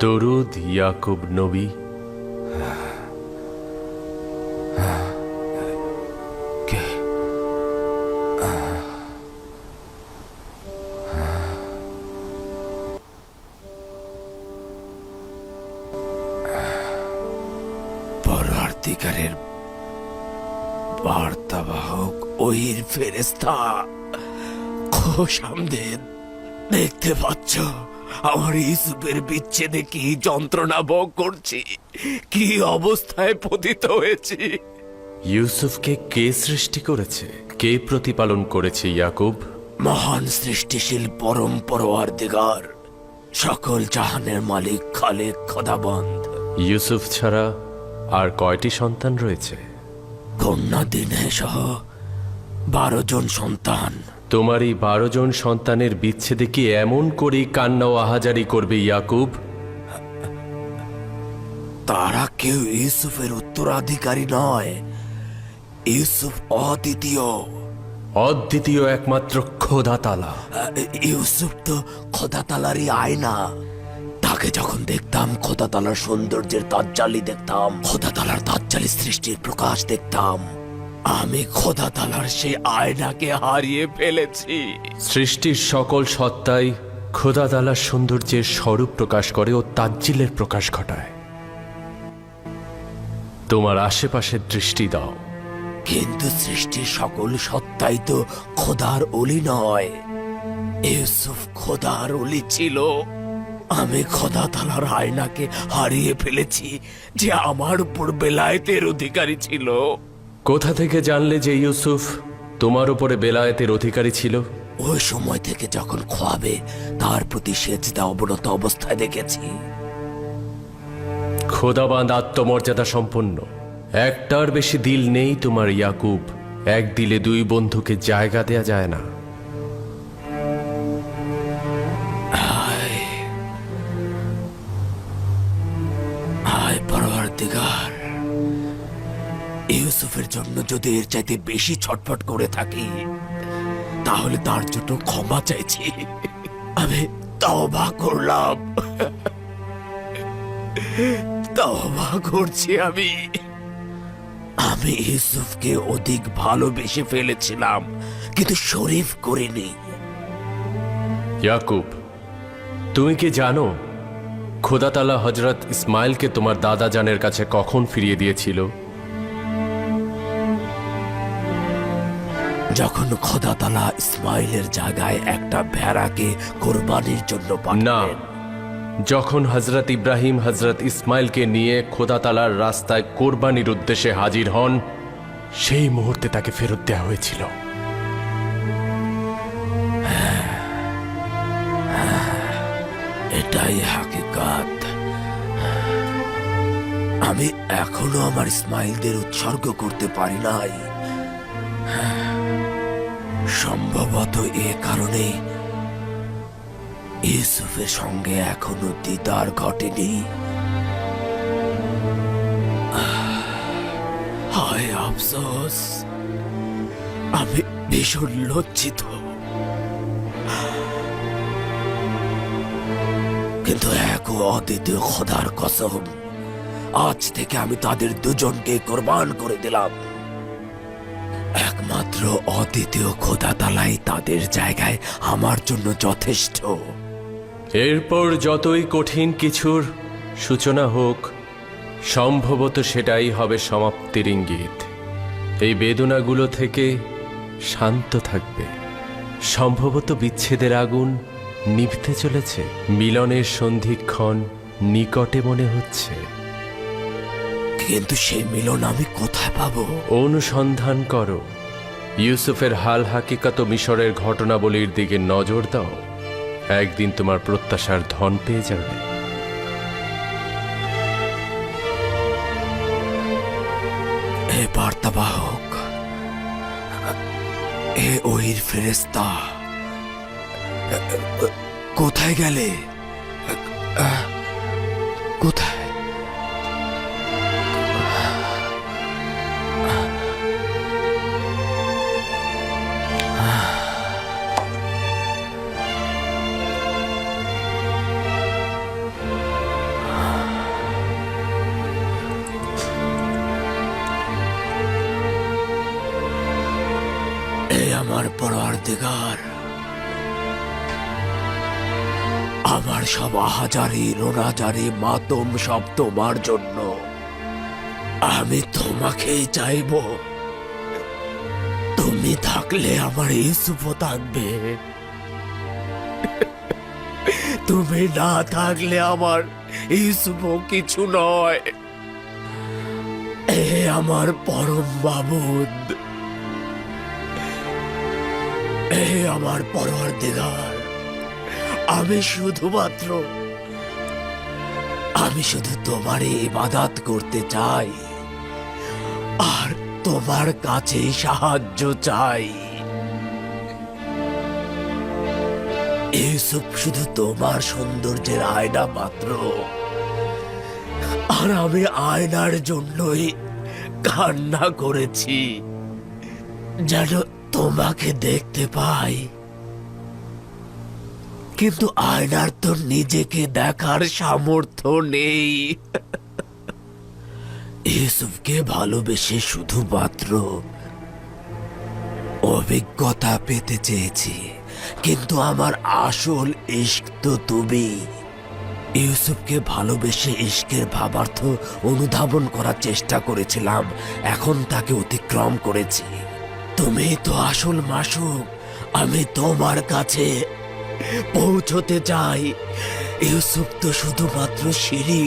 দরুদ ইয়াকুব নবী। পরার্থিকারের বার্তাবাহক ওহির ফেরেস্তা খোশামদেদ দেখতে পাচ্ছ আমার ইসুপের বিচ্ছেদে কি যন্ত্রণা ভোগ করছি কি অবস্থায় পতিত হয়েছি। ইউসুফকে কে সৃষ্টি করেছে? কে প্রতিপালন করেছে ইয়াকুব? মহান সৃষ্টিশীল পরম পরোয়ার দিগার সকল জাহানের মালিক খালেক খোদাবন্ধ ইউসুফ ছাড়া আর কয়টি সন্তান রয়েছে? কন্যা দিনে সহ বারো জন সন্তান। তোমার এই বারো জন সন্তানের বিচ্ছেদে কি এমন করেই কান্না ও আহাজারি করবে ইয়াকুব? তারা কেউ ইউসুফের উত্তরাধিকারী নয়। ইউসুফ অদ্বিতীয়। অদ্বিতীয় একমাত্র খোদা তালা ইউসুফ তো খোদা তালারই আয়না। তাকে যখন দেখতাম খোদা তালার সৌন্দর্যের তাজ্জালি দেখতাম খোদা তালার তাজ্জালি সৃষ্টির প্রকাশ দেখতাম। আমি খোদা তালার সেই আয়নাকে হারিয়ে ফেলেছি। সৃষ্টির সকল সত্তাই খোদা তালার সৌন্দর্যের স্বরূপ প্রকাশ করে ও তাজ্জিলের প্রকাশ ঘটায়। তোমার আশেপাশের দৃষ্টি দাও। কিন্তু সৃষ্টির সকল সত্তাই তো খোদার অলি নয়। ইউসুফ খোদার অলি ছিল। আমি খোদা তালার আয়নাকে হারিয়ে ফেলেছি যে আমার উপর বেলায়েতের অধিকারী ছিল। কোথা থেকে জানলে যে ইউসুফ তোমার উপরে বেলায়েতের অধিকারী ছিল? ওই সময় থেকে যখন খোয়াবে তার প্রতি সেজদা অবনত অবস্থায় দেখেছি। খোদাবাদ আত্মমর্যাদা সম্পন্ন। একটার বেশি দিল নেই তোমার ইয়াকুব। এক দিলে দুই বন্ধুকে জায়গা দেয়া যায় না। ইউসুফের জন্য যদি এর চাইতে বেশি ছটফট করে থাকি, তাহলে তার জন্য ক্ষমা চাইছি। আমি তওবা করলাম। তওবা করছি আমি। আমি ইউসুফকে অধিক ভালোবেসে ফেলেছিলাম, কিন্তু শরীফ করিনি। ইয়াকুব, তুমি কি জানো খোদাতালা হজরত ইসমাইলকে তোমার দাদা জানের কাছে কখন ফিরিয়ে দিয়েছিল? যখন খোদাতালা ইসমাইলের জায়গায় একটা ভেড়াকে কোরবানির জন্য না যখন হজরত ইব্রাহিম হজরত ইসমাইলকে নিয়ে খোদাতালার রাস্তায় কোরবানির উদ্দেশ্যে হাজির হন সেই মুহূর্তে তাকে ফেরত দেওয়া হয়েছিল। এটাই হাকিকাত। আমি এখনও আমার ইসমাইলদের উৎসর্গ করতে পারি নাই। সম্ভবত এ কারণে ইউসুফের সঙ্গে এখনও দিদার ঘটেনি। হায় আফসোস, আমি ভীষণ লজ্জিত। কিন্তু এক অদ্বিতীয় খোদার কসম, আজ থেকে আমি তাদের দুজনকে কোরবান করে দিলাম। একমাত্র অদ্বিতীয় খোদা তালাই তাদের জায়গায় আমার জন্য যথেষ্ট। এরপর যতই কঠিন কিছুর সূচনা হোক, সম্ভবত সেটাই হবে সমাপ্তির ইঙ্গিত। এই বেদনাগুলো থেকে শান্ত থাকবে। সম্ভবত বিচ্ছেদের আগুন নিভতে চলেছে। মিলনের সন্ধিক্ষণ নিকটে মনে হচ্ছে। কিন্তু সেই মিলন আমি কোথায় পাবো? অনুসন্ধান করো। ইউসুফের হাল হাকিকাত মিশরের ঘটনাবলীর দিকে নজর দাও। একদিন তোমার প্রত্যাশার ধন পেয়ে যাবে। বার্তাবাহক এ ওহির ফেরেস্তা কোথায় গেলে? কোথায়? আমার পরার্দিগার আমার সব আহাজারি, রোনাজারি, মাতম সব তোমার জন্য। আমি তোমাকেই চাইব। তুমি থাকলে আমার ইউসুফও থাকবে। তুমি না থাকলে আমার ইউসুফও কিছু নয়। এ আমার পরম বাবুদ আমার পরর দিগার আমি শুধুমাত্র, আমি শুধু তোমারই ইবাদাত করতে চাই, আর তোমার কাছে সাহায্য চাই। ইউসুফ শুধু তোমার সৌন্দর্যের আয়না মাত্র আর আমি আয়নার জন্যই কান্না করেছি, যেন তোমাকে দেখতে পাই। কিন্তু আয়নার তো নিজেকে দেখার সামর্থ্য নেই। ইউসুফকে ভালোবেসে শুধুমাত্র অভিজ্ঞতা পেতে চেয়েছি, কিন্তু আমার আসল ইস্ক তো তুমি। ইউসুফকে ভালোবেসে ইস্কের ভাবার্থ অনুধাবন করার চেষ্টা করেছিলাম, এখন তাকে অতিক্রম করেছি। তুমি তো আসল মাসুক। আমি তোমার কাছে পৌঁছতে চাই। ইউসুফ তো শুধুমাত্র সিঁড়ি।